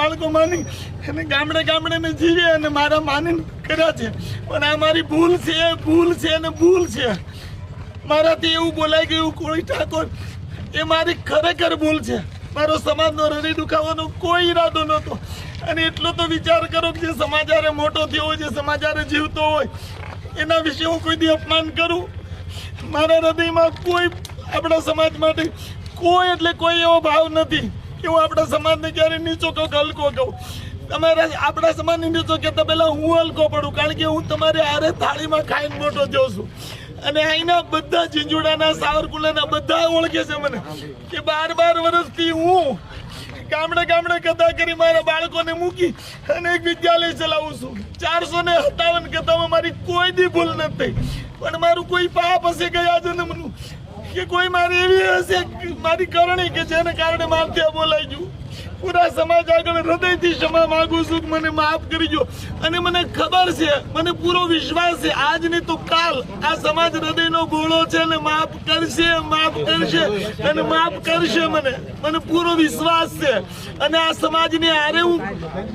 બાળકો માની અને ગામડે ગામડે મેં જીવે અને મારા માની કર્યા છે. પણ આ મારી ભૂલ છે ભૂલ છે અને ભૂલ છે. મારાથી એવું બોલાય ગયું કોઈ ઠાકોર, એ મારી ખરેખર ભૂલ છે. મારો સમાજનો હૃદય દુખાવાનો કોઈ ઈરાદો નહોતો. અને એટલો તો વિચાર કરો કે જે સમાચારે મોટો થયો હોય, જે સમાચારે જીવતો હોય, એના વિશે હું કોઈ દી અપમાન કરું? મારા હૃદયમાં કોઈ, આપણા સમાજ માટે કોઈ એટલે કોઈ એવો ભાવ નથી. કે હું આપણા સમાજને ક્યારે નીચો કહું હલકો કહું તમારા આપણા સમાજને નીચો કહેતા પહેલાં હું હલકો પડું, કારણ કે હું તમારી આરે થાળીમાં ખાઈને મોટો થયો છું. અને અહીંના બધા ઝીંઝુડાના, સાવરકુંડલાના બધા ઓળખે છે મને કે બાર બાર વર્ષથી હું ગામડે ગામડે કથા કરી મારા બાળકોને મૂકી અને એક વિદ્યાલય ચલાવું છું. ચારસો ને સત્તાવન કથામાં મારી કોઈ દી ભૂલ નથી પણ મારું કોઈ પાપ હશે ગયા જન્મનું કે કોઈ મારી એવી હશે મારી કરણી કે જેને કારણે મારથી બોલાઈ ગયું? પૂરા સમાજ આગળ હૃદયથી ક્ષમા માંગુ છું મને માફ કરજો અને મને ખબર છે, મને પૂરો વિશ્વાસ છે આજ નહીં તો કાલ આ સમાજ હૃદયનો ગોળો છે અને માફ કરશે માફ કરશે, અને માફ કરશે મને. મને પૂરો વિશ્વાસ છે. અને આ સમાજની હારે હું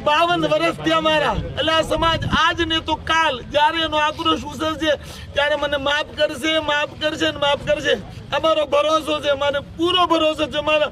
બાવન વર્ષ થયા મારા. એટલે આ સમાજ આજ ને તો કાલ, જ્યારે એનો આક્રોશ ઉસરશે ત્યારે મને માફ કરશે માફ કરશે ને માફ કરશે. અમારો ભરોસો છે મને પૂરો ભરોસો છે, મારા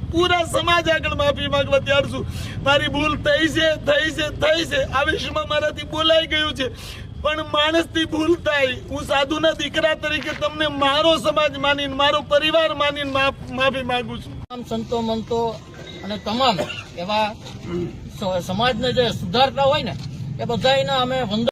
પૂરા સમાજ આગળ માફી માંગવા તૈયાર છું. મારી ભૂલ થઈ છે થઈ છે થઈ છે. આ મારાથી બોલાઈ ગયું છે. પણ માણસથી ભૂલ થાય. હું સાધુના દીકરા તરીકે તમને મારો સમાજ માનીને, મારો પરિવાર માનીને માફ- માંગુ છું. તમામ સંતો મંતો અને તમામ એવા સમાજને જે સુધારતા હોય ને, એ બધા અમે વંદન